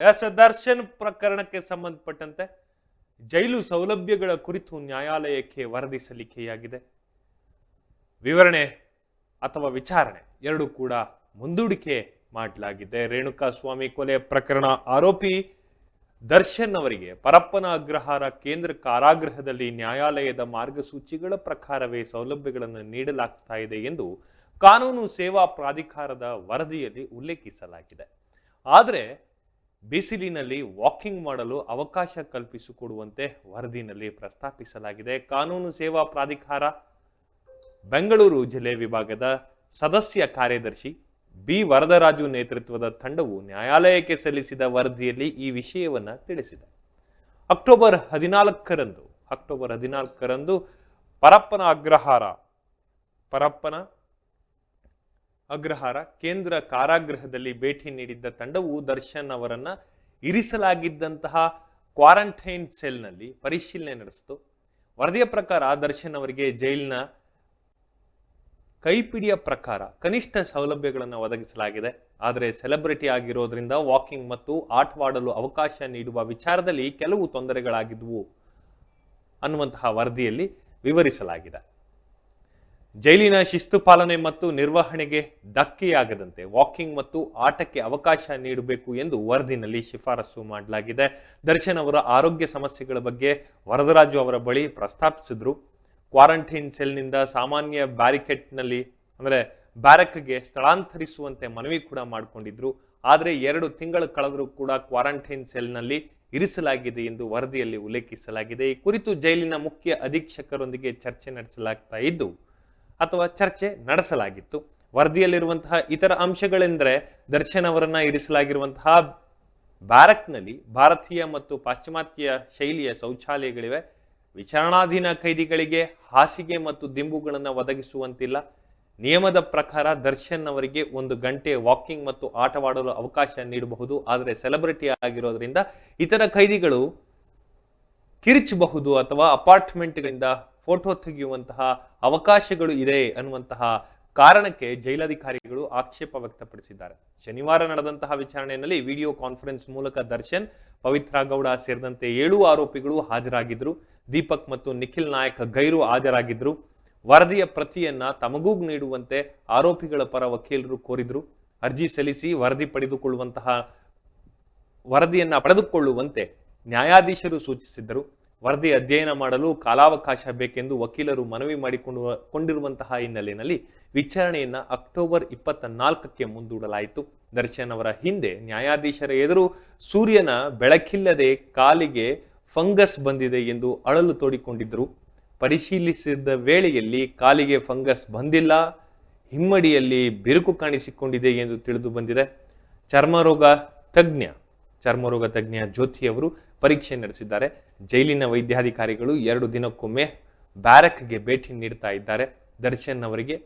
S Darshan ಪ್ರಕರಣಕ್ಕೆ ಸಂಬಂಧಪಟ್ಟಂತೆ ಜೈಲು ಸೌಲಭ್ಯಗಳ ಕುರಿತು ನ್ಯಾಯಾಲಯಕ್ಕೆ ವರದಿ ಸಲ್ಲಿಕೆಯಾಗಿದೆ. ವಿವರಣೆ ಅಥವಾ ವಿಚಾರಣೆ ಎರಡೂ ಕೂಡ ಮುಂದೂಡಿಕೆ ಮಾಡಲಾಗಿದೆ. ರೇಣುಕಾ ಸ್ವಾಮಿ ಕೊಲೆ ಪ್ರಕರಣ ಆರೋಪಿ ದರ್ಶನ್ ಅವರಿಗೆ ಪರಪ್ಪನ ಅಗ್ರಹಾರ ಕೇಂದ್ರ ಕಾರಾಗೃಹದಲ್ಲಿ ನ್ಯಾಯಾಲಯದ ಮಾರ್ಗಸೂಚಿಗಳ ಪ್ರಕಾರವೇ ಸೌಲಭ್ಯಗಳನ್ನು ನೀಡಲಾಗ್ತಾ ಇದೆ ಎಂದು ಕಾನೂನು ಸೇವಾ ಪ್ರಾಧಿಕಾರದ ವರದಿಯಲ್ಲಿ ಉಲ್ಲೇಖಿಸಲಾಗಿದೆ. ಆದರೆ ಬಿಸಿಲಿನಲ್ಲಿ ವಾಕಿಂಗ್ ಮಾಡಲು ಅವಕಾಶ ಕಲ್ಪಿಸಿಕೊಡುವಂತೆ ವರದಿನಲ್ಲಿ ಪ್ರಸ್ತಾಪಿಸಲಾಗಿದೆ. ಕಾನೂನು ಸೇವಾ ಪ್ರಾಧಿಕಾರ, ಬೆಂಗಳೂರು ಜಿಲ್ಲೆ ವಿಭಾಗದ ಸದಸ್ಯ ಕಾರ್ಯದರ್ಶಿ ಬಿ. ವರದರಾಜು ನೇತೃತ್ವದ ತಂಡವು ನ್ಯಾಯಾಲಯಕ್ಕೆ ಸಲ್ಲಿಸಿದ ವರದಿಯಲ್ಲಿ ಈ ವಿಷಯವನ್ನು ತಿಳಿಸಿದೆ. ಅಕ್ಟೋಬರ್ ಹದಿನಾಲ್ಕರಂದು ಅಕ್ಟೋಬರ್ ಹದಿನಾಲ್ಕರಂದು ಪರಪ್ಪನ ಅಗ್ರಹಾರ, ಪರಪ್ಪನ ಅಗ್ರಹಾರ, ಕೇಂದ್ರ ಕಾರಾಗೃಹದಲ್ಲಿ ಭೇಟಿ ನೀಡಿದ್ದ ತಂಡವು ದರ್ಶನ್ ಅವರನ್ನ ಇರಿಸಲಾಗಿದ್ದಂತಹ ಕ್ವಾರಂಟೈನ್ ಸೆಲ್ನಲ್ಲಿ ಪರಿಶೀಲನೆ ನಡೆಸಿತು. ವರದಿಯ ಪ್ರಕಾರ ದರ್ಶನ್ ಅವರಿಗೆ ಜೈಲಿನ ಕೈಪಿಡಿಯ ಪ್ರಕಾರ ಕನಿಷ್ಠ ಸೌಲಭ್ಯಗಳನ್ನು ಒದಗಿಸಲಾಗಿದೆ. ಆದರೆ ಸೆಲೆಬ್ರಿಟಿ ಆಗಿರೋದ್ರಿಂದ ವಾಕಿಂಗ್ ಮತ್ತು ಆಟವಾಡಲು ಅವಕಾಶ ನೀಡುವ ವಿಚಾರದಲ್ಲಿ ಕೆಲವು ತೊಂದರೆಗಳಾಗಿದ್ವು ಅನ್ನುವಂತಹ ವರದಿಯಲ್ಲಿ ವಿವರಿಸಲಾಗಿದೆ. ಜೈಲಿನ ಶಿಸ್ತು ಪಾಲನೆ ಮತ್ತು ನಿರ್ವಹಣೆಗೆ ಧಕ್ಕೆಯಾಗದಂತೆ ವಾಕಿಂಗ್ ಮತ್ತು ಆಟಕ್ಕೆ ಅವಕಾಶ ನೀಡಬೇಕು ಎಂದು ವರದಿನಲ್ಲಿ ಶಿಫಾರಸು ಮಾಡಲಾಗಿದೆ. ದರ್ಶನ್ ಅವರ ಆರೋಗ್ಯ ಸಮಸ್ಯೆಗಳ ಬಗ್ಗೆ ವರದರಾಜು ಅವರ ಬಳಿ ಪ್ರಸ್ತಾಪಿಸಿದ್ರು. ಕ್ವಾರಂಟೈನ್ ಸೆಲ್ನಿಂದ ಸಾಮಾನ್ಯ ಬ್ಯಾರಿಕೆಟ್ನಲ್ಲಿ ಅಂದರೆ ಬ್ಯಾರಕ್ಗೆ ಸ್ಥಳಾಂತರಿಸುವಂತೆ ಮನವಿ ಕೂಡ ಮಾಡಿಕೊಂಡಿದ್ರು. ಆದರೆ ಎರಡು ತಿಂಗಳು ಕಳೆದರೂ ಕೂಡ ಕ್ವಾರಂಟೈನ್ ಸೆಲ್ನಲ್ಲಿ ಇರಿಸಲಾಗಿದೆ ಎಂದು ವರದಿಯಲ್ಲಿ ಉಲ್ಲೇಖಿಸಲಾಗಿದೆ. ಈ ಕುರಿತು ಜೈಲಿನ ಮುಖ್ಯ ಅಧೀಕ್ಷಕರೊಂದಿಗೆ ಚರ್ಚೆ ನಡೆಸಲಾಗ್ತಾ ಇದ್ದು ಅಥವಾ ಚರ್ಚೆ ನಡೆಸಲಾಗಿತ್ತು. ವರದಿಯಲ್ಲಿರುವಂತಹ ಇತರ ಅಂಶಗಳೆಂದರೆ ದರ್ಶನ್ ಅವರನ್ನ ಇರಿಸಲಾಗಿರುವಂತಹ ಬ್ಯಾರಕ್ನಲ್ಲಿ ಭಾರತೀಯ ಮತ್ತು ಪಾಶ್ಚಿಮಾತ್ಯ ಶೈಲಿಯ ಶೌಚಾಲಯಗಳಿವೆ. ವಿಚಾರಣಾಧೀನ ಖೈದಿಗಳಿಗೆ ಹಾಸಿಗೆ ಮತ್ತು ದಿಂಬುಗಳನ್ನು ಒದಗಿಸುವಂತಿಲ್ಲ. ನಿಯಮದ ಪ್ರಕಾರ ದರ್ಶನ್ ಅವರಿಗೆ ಒಂದು ಗಂಟೆ ವಾಕಿಂಗ್ ಮತ್ತು ಆಟವಾಡಲು ಅವಕಾಶ ನೀಡಬಹುದು. ಆದರೆ ಸೆಲೆಬ್ರಿಟಿ ಆಗಿರೋದ್ರಿಂದ ಇತರ ಖೈದಿಗಳು ಕಿರಿಚಬಹುದು ಅಥವಾ ಅಪಾರ್ಟ್ಮೆಂಟ್ಗಳಿಂದ ಫೋಟೋ ತೆಗೆಯುವಂತಹ ಅವಕಾಶಗಳು ಇದೆ ಅನ್ನುವಂತಹ ಕಾರಣಕ್ಕೆ ಜೈಲಾಧಿಕಾರಿಗಳು ಆಕ್ಷೇಪ ವ್ಯಕ್ತಪಡಿಸಿದ್ದಾರೆ. ಶನಿವಾರ ನಡೆದಂತಹ ವಿಚಾರಣೆಯಲ್ಲಿ ವಿಡಿಯೋ ಕಾನ್ಫರೆನ್ಸ್ ಮೂಲಕ ದರ್ಶನ್, ಪವಿತ್ರ ಗೌಡ ಸೇರಿದಂತೆ ಏಳು ಆರೋಪಿಗಳು ಹಾಜರಾಗಿದ್ರು ದೀಪಕ್ ಮತ್ತು ನಿಖಿಲ್ ನಾಯಕ್ ಗೈರು ಹಾಜರಾಗಿದ್ರು ವರದಿಯ ಪ್ರತಿಯನ್ನ ತಮಗೂ ನೀಡುವಂತೆ ಆರೋಪಿಗಳ ಪರ ವಕೀಲರು ಕೋರಿದ್ರು. ಅರ್ಜಿ ಸಲ್ಲಿಸಿ ವರದಿ ಪಡೆದುಕೊಳ್ಳುವಂತಹ ವರದಿಯನ್ನ ಪಡೆದುಕೊಳ್ಳುವಂತೆ ನ್ಯಾಯಾಧೀಶರು ಸೂಚಿಸಿದ್ದರು. ವರದಿ ಅಧ್ಯಯನ ಮಾಡಲು ಕಾಲಾವಕಾಶ ಬೇಕೆಂದು ವಕೀಲರು ಮನವಿ ಮಾಡಿಕೊಂಡು ಕೊಂಡಿರುವಂತಹ ಹಿನ್ನೆಲೆಯಲ್ಲಿ ವಿಚಾರಣೆಯನ್ನ ಅಕ್ಟೋಬರ್ ಇಪ್ಪತ್ತ ನಾಲ್ಕಕ್ಕೆ ಮುಂದೂಡಲಾಯಿತು. ದರ್ಶನ್ ಅವರ ಹಿಂದೆ ನ್ಯಾಯಾಧೀಶರ ಎದುರು ಸೂರ್ಯನ ಬೆಳಕಿಲ್ಲದೆ ಕಾಲಿಗೆ ಫಂಗಸ್ ಬಂದಿದೆ ಎಂದು ಅಳಲು ತೋಡಿಕೊಂಡಿದ್ದರು. ಪರಿಶೀಲಿಸಿದ ವೇಳೆಯಲ್ಲಿ ಕಾಲಿಗೆ ಫಂಗಸ್ ಬಂದಿಲ್ಲ, ಹಿಮ್ಮಡಿಯಲ್ಲಿ ಬಿರುಕು ಕಾಣಿಸಿಕೊಂಡಿದೆ ಎಂದು ತಿಳಿದು ಬಂದಿದೆ. ಚರ್ಮರೋಗ ತಜ್ಞ ಚರ್ಮರೋಗ ತಜ್ಞ ಜ್ಯೋತಿ ಅವರು ಪರೀಕ್ಷೆ ನಡೆಸಿದ್ದಾರೆ. ಜೈಲಿನ ವೈದ್ಯಾಧಿಕಾರಿಗಳು ಎರಡು ದಿನಕ್ಕೊಮ್ಮೆ ಬ್ಯಾರಕ್ಗೆ ಭೇಟಿ ನೀಡ್ತಾ ಇದ್ದಾರೆ. ದರ್ಶನ್ ಅವರಿಗೆ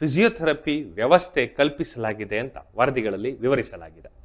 ಫಿಸಿಯೋಥೆರಪಿ ವ್ಯವಸ್ಥೆ ಕಲ್ಪಿಸಲಾಗಿದೆ ಅಂತ ವರದಿಗಳಲ್ಲಿ ವಿವರಿಸಲಾಗಿದೆ.